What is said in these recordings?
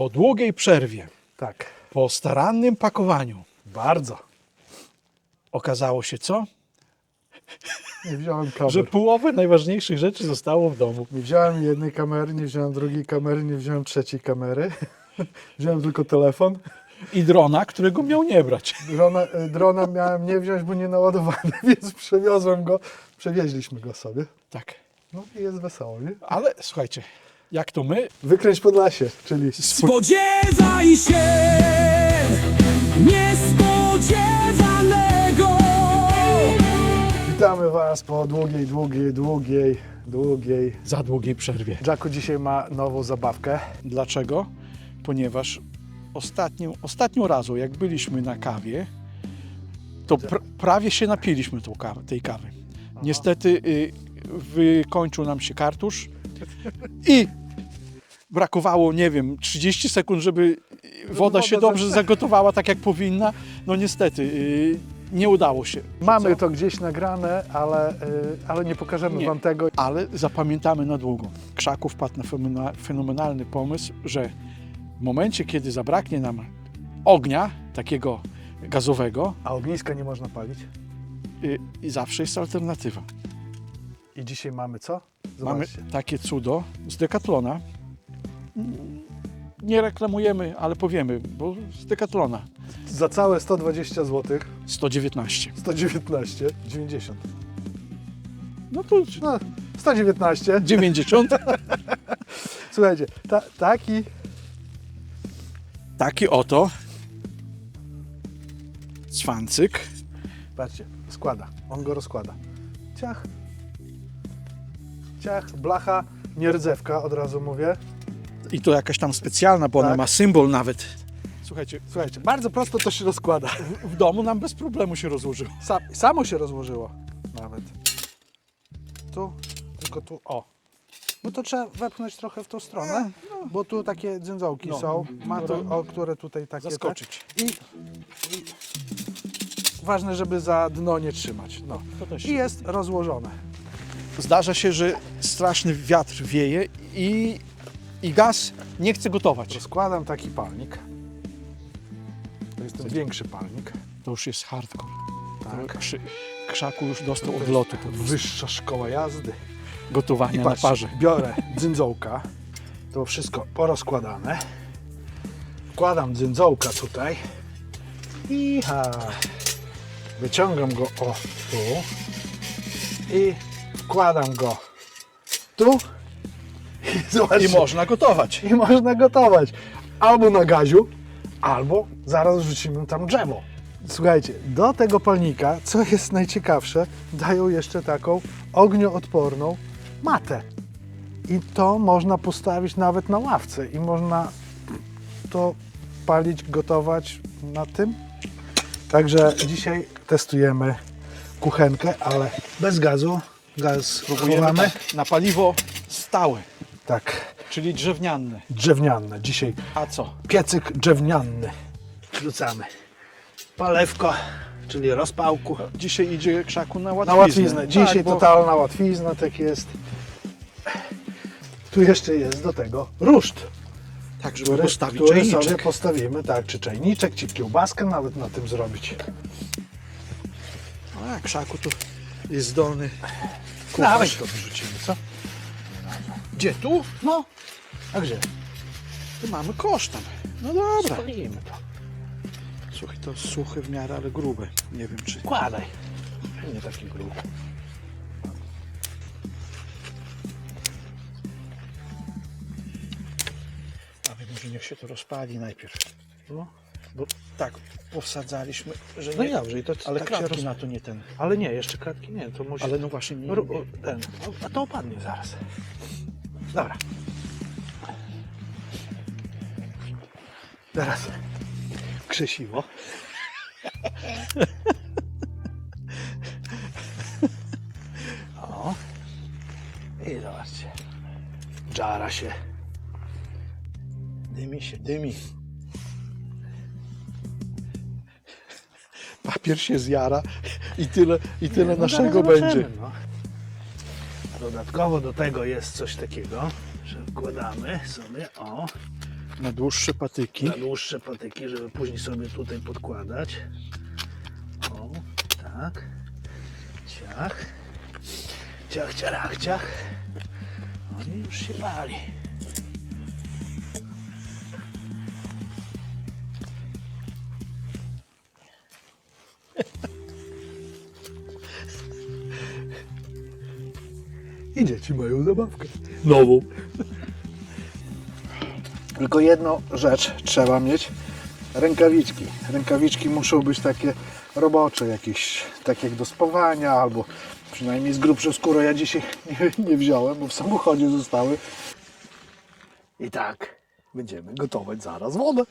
Po długiej przerwie, Tak, po starannym pakowaniu, bardzo. okazało się co? Nie wziąłem kamer. Że połowę najważniejszych rzeczy zostało w domu. Nie wziąłem jednej kamery, nie wziąłem drugiej kamery, nie wziąłem trzeciej kamery. wziąłem tylko telefon. I drona, którego miał nie brać. Drona, y, drona miałem nie wziąć, bo nie naładowany, więc przewiozłem go. Przewieźliśmy go sobie. Tak. No i jest wesoło, nie? Ale słuchajcie, jak to my, Wykręć Podlasie, czyli Spodziewaj się niespodziewanego. witamy Was po długiej, długiej, długiej, długiej. za długiej przerwie. Jacku dzisiaj ma nową zabawkę. Dlaczego? Ponieważ ostatnią, ostatnią razą, jak byliśmy na kawie, to pr prawie się napiliśmy tą kawy, tej kawy. Niestety y, wykończył nam się kartusz i brakowało, nie wiem, 30 sekund, żeby woda się dobrze za- zagotowała tak, jak powinna. No niestety, y, nie udało się. Mamy Co? to gdzieś nagrane, ale, y, ale nie pokażemy Nie. Wam tego. ale zapamiętamy na długo. Krzaków wpadł na fenomenalny pomysł, że w momencie, kiedy zabraknie nam ognia, takiego gazowego, A ogniska nie można palić. y, i zawsze jest alternatywa. I dzisiaj mamy co? Mamy Zobaczcie. takie cudo z Decathlona. Nie reklamujemy, ale powiemy, bo z Decathlona Za całe 120 zł, 119. 119, 90. No to No, 119. 90. Słuchajcie, ta, taki Taki oto cwancyk. Patrzcie, składa. On go rozkłada. Ciach. Ciach, blacha, nierdzewka, od razu mówię. I to jakaś tam specjalna, bo ona Tak. ma symbol nawet. Słuchajcie, Słuchajcie, bardzo prosto to się rozkłada. w domu nam bez problemu się rozłożyło. Sa, samo się rozłożyło nawet. Tu, tylko tu, o. No to trzeba wepchnąć trochę w tą stronę, bo tu takie dzędzołki No, są, ma to, które- o, które tutaj takie... Zaskoczyć. Tak, i, I ważne, żeby za dno nie trzymać. No. To też. I jest rozłożone. Zdarza się, że straszny wiatr wieje i, i gaz nie chce gotować. Rozkładam taki palnik. To jest ten większy palnik. To już jest hardcore. Tak. Krzy, krzaku już dostał odlotu po prostu. Wyższa szkoła jazdy. Gotowania I na patrzcie, parze. biorę dzyndziołka, to wszystko porozkładane. Wkładam dzyndziołka tutaj i wyciągam go o tu i wkładam go tu i zobaczcie, I można gotować. i można gotować. Albo na gaziu, albo zaraz wrzucimy tam drzewo. Słuchajcie, do tego palnika, co jest najciekawsze, dają jeszcze taką ognioodporną matę. I to można postawić nawet na ławce i można to palić, gotować na tym. Także dzisiaj testujemy kuchenkę, ale bez gazu. Gaz Próbujemy tak, na paliwo stałe, Tak, czyli drewniane. drewniane. Dzisiaj A co? piecyk drewniany. Wrzucamy palewko, czyli rozpałku. Dzisiaj idzie krzaku na łatwiznę. Na łatwiznę. Dzisiaj tak, bo totalna łatwizna, tak jest. Tu jeszcze jest do tego ruszt, Tak, żeby który, postawić który sobie czajniczek. postawimy, tak, czy czajniczek, czy kiełbaskę nawet na tym zrobić. A, krzaku tu jest zdolny Nawet kucharz. to wrzucimy, co? Gdzie tu? No, a gdzie? Tu mamy kosz tam. No dobra. Spalimy to. Słuchaj, to suche w miarę, ale grube. Nie wiem czy... Kładaj. Nie taki gruby. Ale może niech się to rozpali najpierw. No. Bo tak posadzaliśmy, że No nie... i dobrze, i to ale tak się kratki roz... na to nie ten. Ale nie, jeszcze kratki nie, to musi... Ale no właśnie nie... Ru- o, ten, a to opadnie zaraz. Dobra. Teraz krzesiwo. O. I zobaczcie. Żara się. Dymi się, dymi. Papier się zjara i tyle, i tyle No, naszego zaraz będzie. zobaczymy, No. Dodatkowo do tego jest coś takiego, że wkładamy sobie, o, Na dłuższe patyki. na dłuższe patyki, żeby później sobie tutaj podkładać. O, tak. Ciach. Ciach, ciach, ciach. No i już się pali. I dzieci mają zabawkę. Nową. Tylko jedną rzecz trzeba mieć. Rękawiczki. Rękawiczki muszą być takie robocze jakieś, tak jak do spawania, albo przynajmniej z grubszą skórą. Ja dzisiaj nie, nie wziąłem, bo w samochodzie zostały. I tak będziemy gotować zaraz wodę.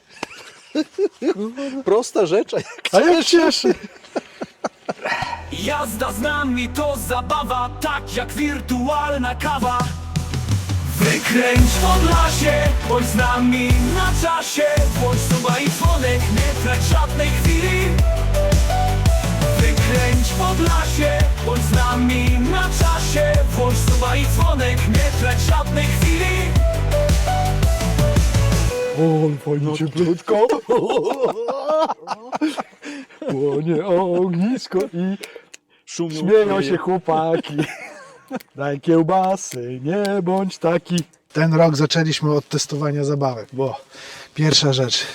Prosta rzecz, a jak A jak cieszy! Jazda z nami to zabawa, tak jak wirtualna kawa. Wykręć Podlasie, bądź z nami na czasie. Włącz suba i dzwonek, nie trać żadnej chwili. Wykręć Podlasie, bądź z nami na czasie. Włącz suba i dzwonek, nie trać żadnej chwili. O, fajnie cieplutko. Płonie ognisko i szum śmieją się chłopaki. Daj kiełbasy, nie bądź taki. Ten rok zaczęliśmy od testowania zabawek, bo pierwsza rzecz.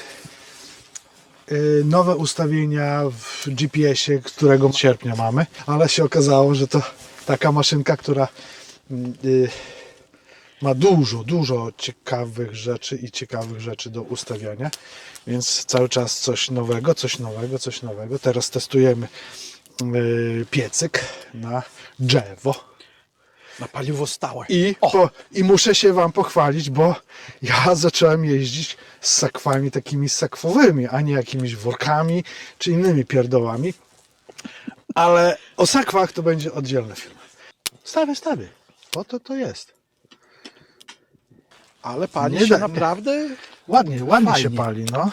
yy, Nowe ustawienia w GPS-ie, którego w sierpnia mamy, ale się okazało, że to taka maszynka, która yy, ma dużo, dużo ciekawych rzeczy i ciekawych rzeczy do ustawiania, więc cały czas coś nowego, coś nowego, coś nowego. Teraz testujemy piecyk na drzewo. Na paliwo stałe. I, po, I muszę się Wam pochwalić, bo ja zacząłem jeździć z sakwami takimi sakwowymi, a nie jakimiś workami czy innymi pierdołami. Ale o sakwach to będzie oddzielny film. Stawię, stawię. Po to to jest. Ale pali Nie się da- naprawdę Ładnie, ładnie Fajnie. się pali, no.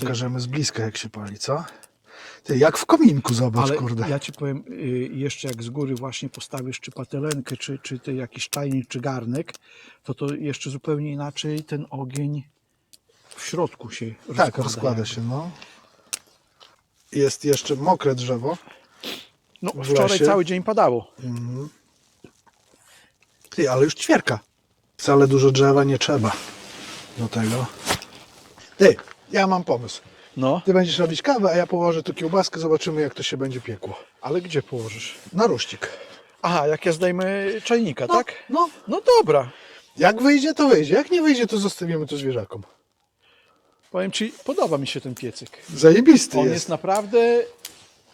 Pokażemy z bliska, jak się pali, co? Ty, jak w kominku, zobacz, Ale kurde. ja ci powiem, y, jeszcze jak z góry właśnie postawisz czy patelenkę, czy, czy te jakiś tajnik, czy garnek, to to jeszcze zupełnie inaczej ten ogień w środku się rozkłada. tak, rozkłada jakby. się, no. Jest jeszcze mokre drzewo. No, w wczoraj lesie. cały dzień padało. Ty, ale już ćwierka. Wcale dużo drzewa nie trzeba do tego. Ty, ja mam pomysł. No, Ty będziesz robić kawę, a ja położę tu kiełbaskę, zobaczymy jak to się będzie piekło. ale gdzie położysz? Na ruszcik. Aha, jak ja zdejmę czajnika, No, tak? no. No dobra. Jak wyjdzie, to wyjdzie. Jak nie wyjdzie, to zostawimy to zwierzakom. Powiem ci, podoba mi się ten piecyk. Zajebisty On jest. jest naprawdę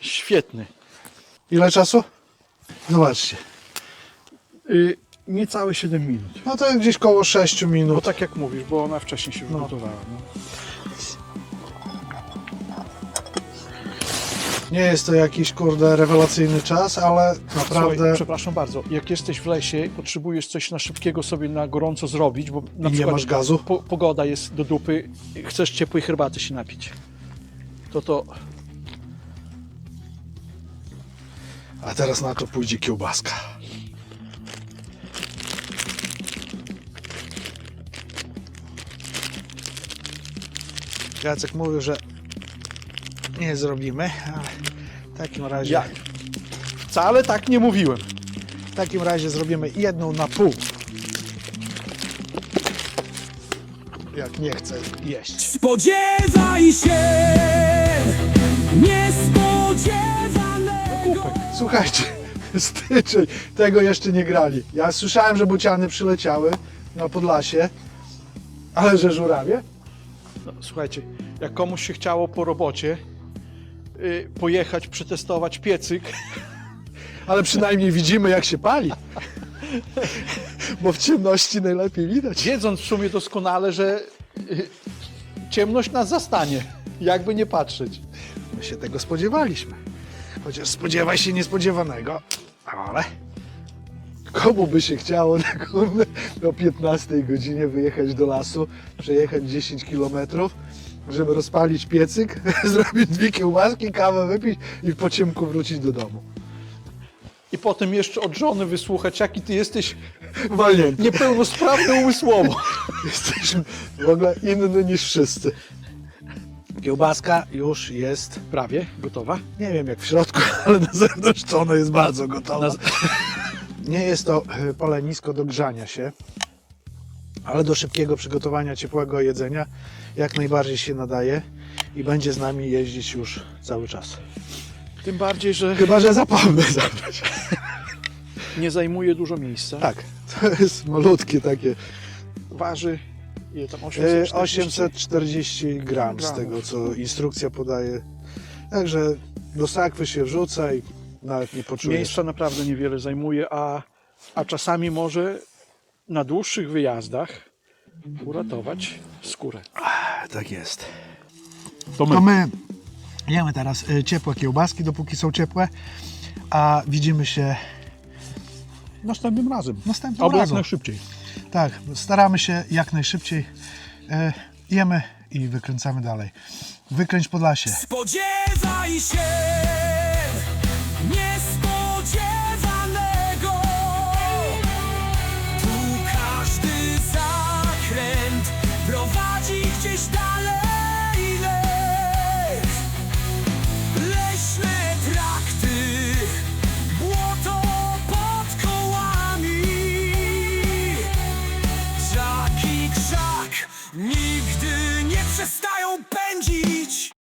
świetny. Ile czasu? Zobaczcie. Y, niecałe 7 minut. No to gdzieś koło 6 Bo minut. tak jak mówisz, bo ona wcześniej się No. wygotowała. No. Nie jest to jakiś, kurde, rewelacyjny czas, ale Słuchaj, naprawdę przepraszam bardzo, jak jesteś w lesie, potrzebujesz coś na szybkiego sobie na gorąco zrobić, bo na nie przykład masz gazu? Po, pogoda jest do dupy, chcesz ciepłej herbaty się napić. To to A teraz na to pójdzie kiełbaska. Jacek mówił, że nie zrobimy, ale takim razie, ja wcale tak nie mówiłem. w takim razie zrobimy jedną na pół. Jak nie chce jeść. Spodziewaj się niespodziewanego Słuchajcie, styczeń, tego jeszcze nie grali. Ja słyszałem, że bociany przyleciały na Podlasie, ale że żurawie? No, słuchajcie, jak komuś się chciało po robocie pojechać, przetestować piecyk, Ale przynajmniej widzimy, jak się pali. Bo w ciemności najlepiej widać. wiedząc w sumie doskonale, że y, ciemność nas zastanie, jakby nie patrzeć. My się tego spodziewaliśmy. Chociaż spodziewaj się niespodziewanego, ale komu by się chciało na kurde o 15 godzinie wyjechać do lasu, przejechać 10 kilometrów, żeby rozpalić piecyk, zrobić dwie kiełbaski, kawę wypić i po ciemku wrócić do domu. i potem jeszcze od żony wysłuchać, jaki ty jesteś Walnięty. niepełnosprawny umysłowo. Jesteś w ogóle inny niż wszyscy. Kiełbaska już jest, Prawie gotowa. nie wiem jak w środku, ale na zewnątrz to ona jest bardzo gotowa. Nie jest to e, pole nisko do grzania się, ale do szybkiego przygotowania ciepłego jedzenia jak najbardziej się nadaje i będzie z nami jeździć już cały czas. Tym bardziej, że Chyba, że zapomnę zabrać. nie zajmuje dużo miejsca. Tak, to jest malutkie takie. Waży ile tam E, 840? 840 gram z tego, co instrukcja podaje. Także do sakwy się wrzuca i nawet nie poczujesz. Miejsca naprawdę niewiele zajmuje, a, a czasami może na dłuższych wyjazdach uratować skórę. Tak jest. To To my jemy teraz e, ciepłe kiełbaski, dopóki są ciepłe, a widzimy się Następnym razem. następnym Albo jak razem. najszybciej. Tak, staramy się jak najszybciej. E, jemy i wykręcamy dalej. Wykręć Podlasie. Spodziewaj się